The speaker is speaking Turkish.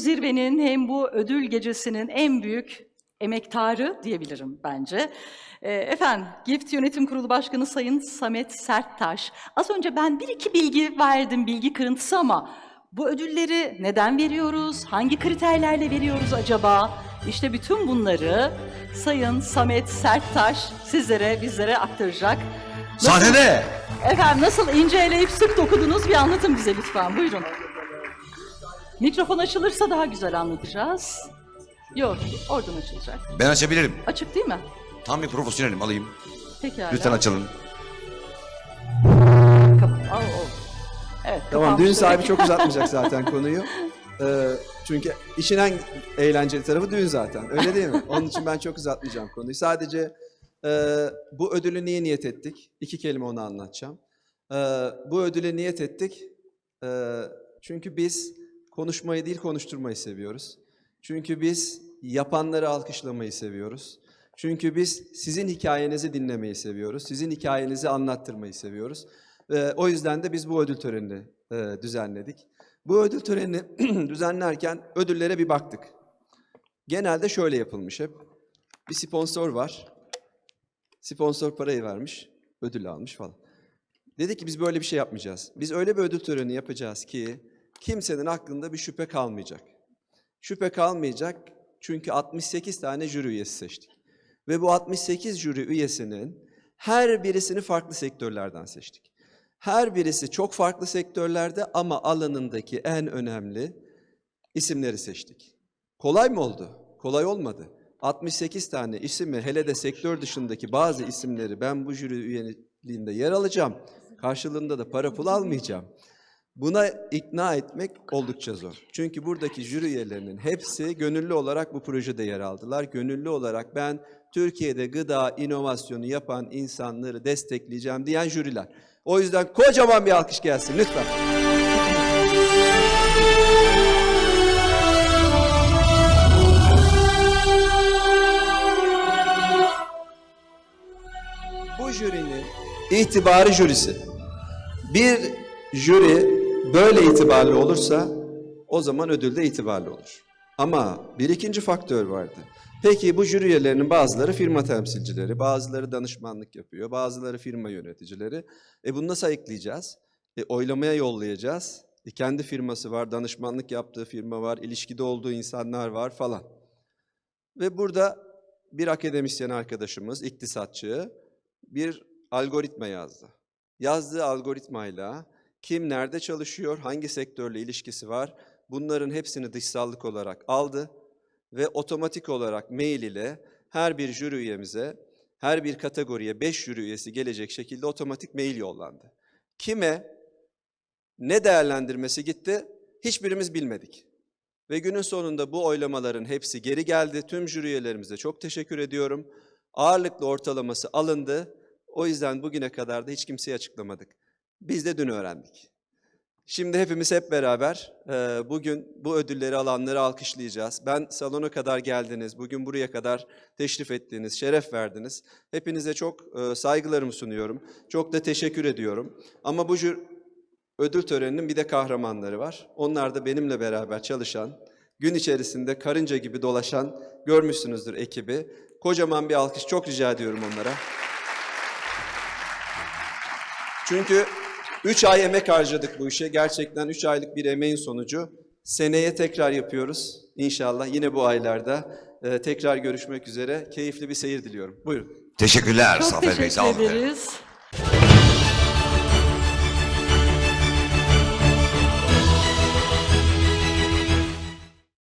zirvenin hem bu ödül gecesinin en büyük emektarı diyebilirim bence. Ee, Efendim, Gift Yönetim Kurulu Başkanı Sayın Samet Serttaş. Az önce ben bir iki bilgi verdim, bilgi kırıntısı ama bu ödülleri neden veriyoruz, hangi kriterlerle veriyoruz acaba? İşte bütün bunları Sayın Samet Serttaş sizlere, bizlere aktaracak. Nasıl- Sahnede. Efendim nasıl ince eleyip sık dokudunuz bir anlatın bize lütfen. Buyurun. Mikrofon açılırsa daha güzel anlatacağız. Yok, oradan açılacak. Ben açabilirim. Açık değil mi? Tam bir profesyonelim alayım. Pekala. Lütfen açalım. Kapat. Al, o. Evet, Tamam kapanmış düğün sahibi demek. çok uzatmayacak zaten konuyu. Ee, çünkü işin en eğlenceli tarafı düğün zaten. Öyle değil mi? Onun için ben çok uzatmayacağım konuyu. Sadece e, bu ödülü niye niyet ettik? İki kelime onu anlatacağım. Ee, bu ödüle niyet ettik. Ee, çünkü biz konuşmayı değil konuşturmayı seviyoruz. Çünkü biz yapanları alkışlamayı seviyoruz. Çünkü biz sizin hikayenizi dinlemeyi seviyoruz. Sizin hikayenizi anlattırmayı seviyoruz. Ee, o yüzden de biz bu ödül törenini e, düzenledik. Bu ödül törenini düzenlerken ödüllere bir baktık. Genelde şöyle yapılmış hep. Bir sponsor var. Sponsor parayı vermiş, ödül almış falan. Dedik ki biz böyle bir şey yapmayacağız. Biz öyle bir ödül töreni yapacağız ki kimsenin aklında bir şüphe kalmayacak. Şüphe kalmayacak çünkü 68 tane jüri üyesi seçtik. Ve bu 68 jüri üyesinin her birisini farklı sektörlerden seçtik. Her birisi çok farklı sektörlerde ama alanındaki en önemli isimleri seçtik. Kolay mı oldu? Kolay olmadı. 68 tane ismi hele de sektör dışındaki bazı isimleri ben bu jüri üyeliğinde yer alacağım. Karşılığında da para pul almayacağım. Buna ikna etmek oldukça zor. Çünkü buradaki jüri üyelerinin hepsi gönüllü olarak bu projede yer aldılar. Gönüllü olarak ben Türkiye'de gıda inovasyonu yapan insanları destekleyeceğim diyen jüriler. O yüzden kocaman bir alkış gelsin lütfen. Bu jürinin itibarı jürisi. Bir jüri böyle itibarlı olursa o zaman ödül de itibarlı olur. Ama bir ikinci faktör vardı. Peki bu jüri üyelerinin bazıları firma temsilcileri, bazıları danışmanlık yapıyor, bazıları firma yöneticileri. E bunu nasıl ayıklayacağız? E, oylamaya yollayacağız. E, kendi firması var, danışmanlık yaptığı firma var, ilişkide olduğu insanlar var falan. Ve burada bir akademisyen arkadaşımız, iktisatçı bir algoritma yazdı. Yazdığı algoritmayla kim nerede çalışıyor, hangi sektörle ilişkisi var bunların hepsini dışsallık olarak aldı ve otomatik olarak mail ile her bir jüri üyemize, her bir kategoriye 5 jüri üyesi gelecek şekilde otomatik mail yollandı. Kime ne değerlendirmesi gitti hiçbirimiz bilmedik. Ve günün sonunda bu oylamaların hepsi geri geldi. Tüm jüri üyelerimize çok teşekkür ediyorum. Ağırlıklı ortalaması alındı. O yüzden bugüne kadar da hiç kimseye açıklamadık. Biz de dün öğrendik. Şimdi hepimiz hep beraber bugün bu ödülleri alanları alkışlayacağız. Ben salona kadar geldiniz, bugün buraya kadar teşrif ettiğiniz, şeref verdiniz. Hepinize çok saygılarımı sunuyorum. Çok da teşekkür ediyorum. Ama bu jür- ödül töreninin bir de kahramanları var. Onlar da benimle beraber çalışan, gün içerisinde karınca gibi dolaşan, görmüşsünüzdür ekibi. Kocaman bir alkış çok rica ediyorum onlara. Çünkü 3 ay emek harcadık bu işe. Gerçekten 3 aylık bir emeğin sonucu. Seneye tekrar yapıyoruz. İnşallah yine bu aylarda e, tekrar görüşmek üzere. Keyifli bir seyir diliyorum. Buyurun. Teşekkürler Çok Zafer Bey. Sağ olun. teşekkür ederiz.